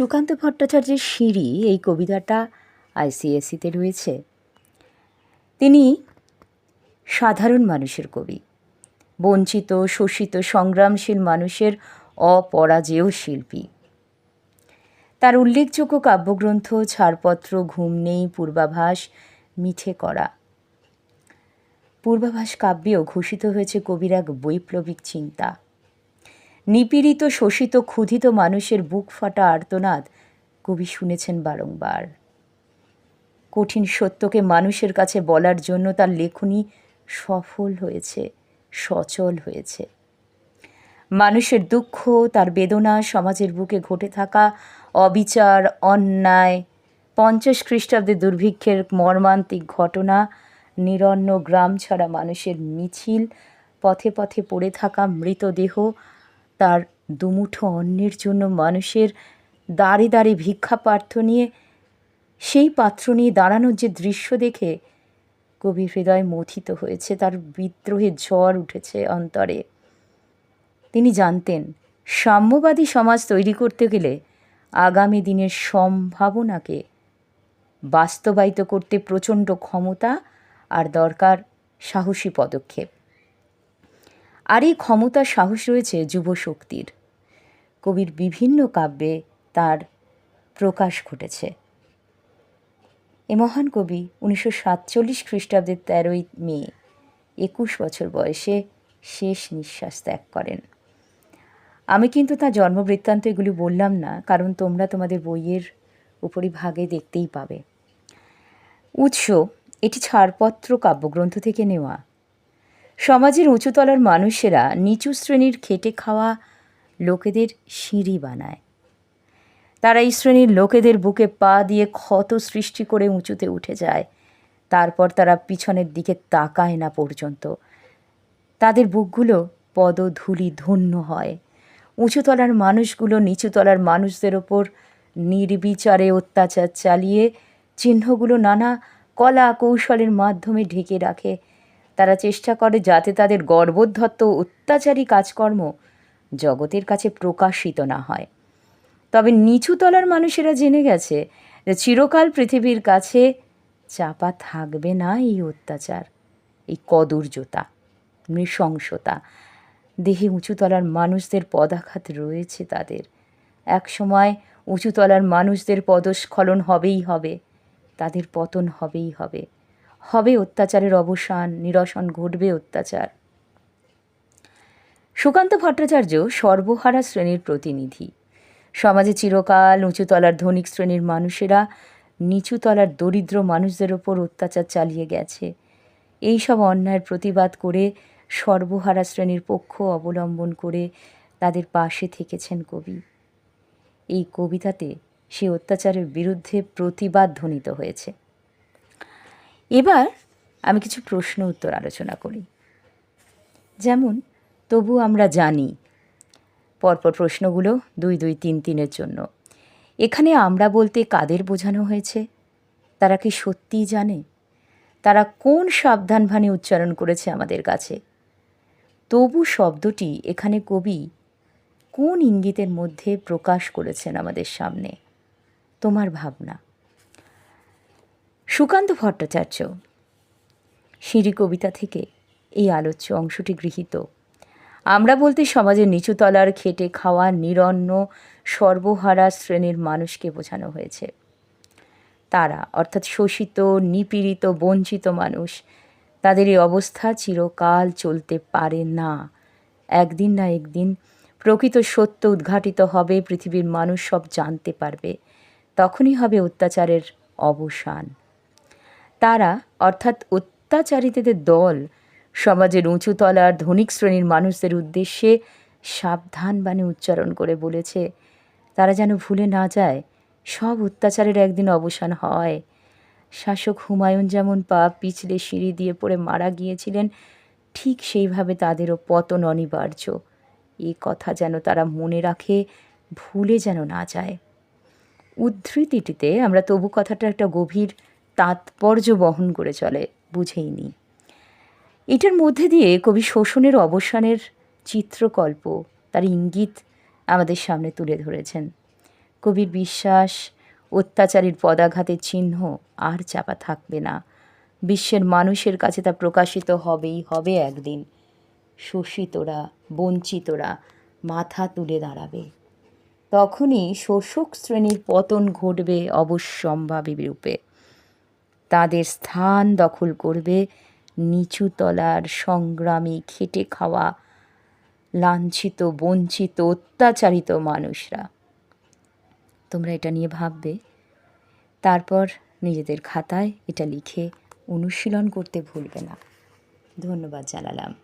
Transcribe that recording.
সুকান্ত ভট্টাচার্যের সিঁড়ি এই কবিতাটা আইসিএসসিতে রয়েছে। তিনি সাধারণ মানুষের কবি। বঞ্চিত, শোষিত, সংগ্রামশীল মানুষের অপরাজেয় শিল্পী। তার উল্লেখযোগ্য কাব্যগ্রন্থ ছাড়পত্র, ঘুম নেই, পূর্বাভাস, মিঠে করা। পূর্বাভাস কাব্যেও ঘোষিত হয়েছে কবির এক বৈপ্লবিক চিন্তা। নিপীড়িত, শোষিত, ক্ষুধিত মানুষের বুক ফাটা আর্তনাদ কবি শুনেছেন বারংবার। কঠিন সত্যকে মানুষের কাছে বলার জন্য তার লেখনী সফল হয়েছে, সচল হয়েছে। মানুষের দুঃখ, তার বেদনা, সমাজের বুকে ঘটে থাকা অবিচার, অন্যায়, পঞ্চাশ খ্রিস্টাব্দে দুর্ভিক্ষের মর্মান্তিক ঘটনা, নিরন্ন গ্রাম ছাড়া মানুষের মিছিল, পথে পথে পড়ে থাকা মৃতদেহ তার দুমুঠো অন্যের জন্য মানুষের দাঁড়ে দাঁড়ে ভিক্ষা পার্থ নিয়ে সেই পাত্র নিয়ে দাঁড়ানোর যে দৃশ্য দেখে কবি হৃদয় মথিত হয়েছে, তার বিদ্রোহের ঝড় উঠেছে অন্তরে। তিনি জানতেন, সাম্যবাদী সমাজ তৈরি করতে গেলে আগামী দিনের সম্ভাবনাকে বাস্তবায়িত করতে প্রচণ্ড ক্ষমতা আর দরকার সাহসী পদক্ষেপ। আর এই ক্ষমতা সাহস রয়েছে যুব শক্তির কবির বিভিন্ন কাব্যে তার প্রকাশ ঘটেছে। এ মহান কবি উনিশশো সাতচল্লিশ খ্রিস্টাব্দের তেরোই মে, একুশ বছর বয়সে শেষ নিঃশ্বাস ত্যাগ করেন। আমি কিন্তু তার জন্মবৃত্তান্ত এগুলি বললাম না, কারণ তোমরা তোমাদের বইয়ের উপরিভাগে দেখতেই পাবে। উৎস, এটি ছাড়পত্র কাব্যগ্রন্থ থেকে নেওয়া। সমাজের উঁচুতলার মানুষেরা নিচু শ্রেণির খেটে খাওয়া লোকেদের সিঁড়ি বানায়। তারা এই শ্রেণির লোকেদের বুকে পা দিয়ে ক্ষত সৃষ্টি করে উঁচুতে উঠে যায়। তারপর তারা পিছনের দিকে তাকায় না পর্যন্ত। তাদের বুকগুলো পদধূলি ধন্য হয়। উঁচুতলার মানুষগুলো নিচুতলার মানুষদের ওপর নির্বিচারে অত্যাচার চালিয়ে চিহ্নগুলো নানা কলা কৌশলের মাধ্যমে ঢেকে রাখে। তারা চেষ্টা করে যাতে তাদের গর্বোদ্ধত্ত অত্যাচারী কাজকর্ম জগতের কাছে প্রকাশিত না হয়। তবে নিচুতলার মানুষেরা জেনে গেছে যে চিরকাল পৃথিবীর কাছে চাপা থাকবে না এই অত্যাচার, এই কদর্যতা, নৃশংসতা। দেহে উঁচুতলার মানুষদের পদাঘাত রয়েছে তাদের। এক সময় উঁচুতলার মানুষদের পদস্খলন হবেই হবে, তাদের পতন হবেই হবে। হবে অত্যাচারের অবসান, নিরসন ঘটবে অত্যাচার। সুকান্ত ভট্টাচার্য সর্বহারা শ্রেণির প্রতিনিধি। সমাজে চিরকাল উঁচুতলার ধনিক শ্রেণির মানুষেরা নিচুতলার দরিদ্র মানুষদের ওপর অত্যাচার চালিয়ে গেছে। এই সব অন্যায়ের প্রতিবাদ করে সর্বহারা শ্রেণির পক্ষ অবলম্বন করে তাদের পাশে থেকেছেন কবি। এই কবিতাতে সে অত্যাচারের বিরুদ্ধে প্রতিবাদ ধ্বনিত হয়েছে। এবার আমি কিছু প্রশ্ন উত্তর আলোচনা করি। যেমন, তবু আমরা জানি, পরপর প্রশ্নগুলো দুই দুই তিন তিনের জন্য। এখানে আমরা বলতে কাদের বোঝানো হয়েছে? তারা কি সত্যিই জানে? তারা কোন সাবধানভানে উচ্চারণ করেছে আমাদের কাছে? তবু শব্দটি এখানে কবি কোন ইঙ্গিতের মধ্যে প্রকাশ করেছেন আমাদের সামনে? তোমার ভাবনা। সুকান্ত ভট্টাচার্য। সিঁড়ি কবিতা থেকে এই আলোচ্য অংশটি গৃহীত। আমরা বলতে সমাজের নিচুতলার খেটে খাওয়া নিরন্ন, সর্বহারা শ্রেণির মানুষকে বোঝানো হয়েছে। তারা, অর্থাৎ শোষিত, নিপীড়িত, বঞ্চিত মানুষ, তাদের এই অবস্থা চিরকাল চলতে পারে না। একদিন না একদিন প্রকৃত সত্য উদ্ঘাটিত হবে, পৃথিবীর মানুষ সব জানতে পারবে। তখনই হবে অত্যাচারের অবসান। তারা, অর্থাৎ অত্যাচারিতদের দল, সমাজের উঁচুতলার ধনিক শ্রেণির মানুষদের উদ্দেশ্যে সাবধান বাণী উচ্চারণ করে বলেছে। তারা যেন ভুলে না যায়, সব অত্যাচারের একদিন অবসান হয়। শাসক হুমায়ুন যেমন পা পিছলে সিঁড়ি দিয়ে পড়ে মারা গিয়েছিলেন, ঠিক সেইভাবে তাদেরও পতন অনিবার্য। এই কথা যেন তারা মনে রাখে, ভুলে যেন না যায়। উদ্ধৃতিটিতে আমরা তবু কথাটা একটা গভীর তাৎপর্য বহন করে চলে বুঝেই নি এটার মধ্যে দিয়ে কবি শোষণের অবসানের চিত্রকল্প তার ইঙ্গিত আমাদের সামনে তুলে ধরেছেন। কবির বিশ্বাস, অত্যাচারীর পদাঘাতের চিহ্ন আর চাপা থাকবে না। বিশ্বের মানুষের কাছে তা প্রকাশিত হবেই হবে একদিন। শোষিতরা, বঞ্চিতরা মাথা তুলে দাঁড়াবে। তখনই শোষক শ্রেণির পতন ঘটবে অবশ্যম্ভাবী রূপে। তাদের স্থান দখল করবে নিচু তলার সংগ্রামী খেটে খাওয়া লাঞ্ছিত, বঞ্চিত, অত্যাচারিত মানুষরা। তোমরা এটা নিয়ে ভাববে। তারপর নিজেদের খাতায় এটা লিখে অনুশীলন করতে ভুলবে না। ধন্যবাদ জানালাম